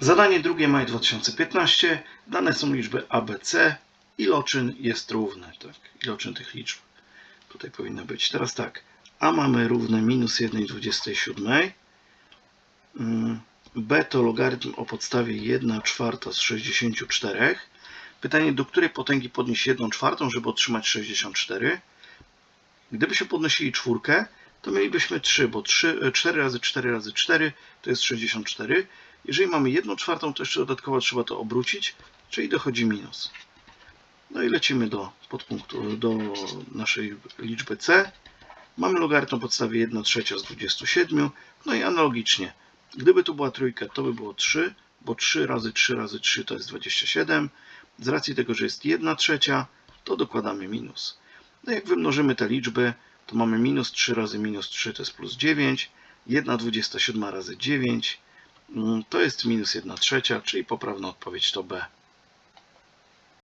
Zadanie drugie, maj 2015. Dane są liczby ABC. Iloczyn jest równy. Tak? Iloczyn tych liczb tutaj powinno być. Teraz tak. A mamy równe minus 1,27. Mm, B to logarytm o podstawie 1 czwarta z 64. Pytanie, do której potęgi podnieść 1 czwartą, żeby otrzymać 64? Gdybyśmy podnosili czwórkę, to mielibyśmy 3, bo 3, 4 razy 4 razy 4 to jest 64. Jeżeli mamy 1 czwartą, to jeszcze dodatkowo trzeba to obrócić, czyli dochodzi minus. No i lecimy do podpunktu, do naszej liczby c. Mamy logarytm podstawie 1 trzecia z 27. No i analogicznie, gdyby tu była trójka, to by było 3, bo 3 razy 3 razy 3 to jest 27. Z racji tego, że jest 1 trzecia, to dokładamy minus. No jak wymnożymy te liczby, to mamy minus 3 razy minus 3 to jest plus 9. 1 27 razy 9 mm, to jest minus 1 trzecia, czyli poprawna odpowiedź to B.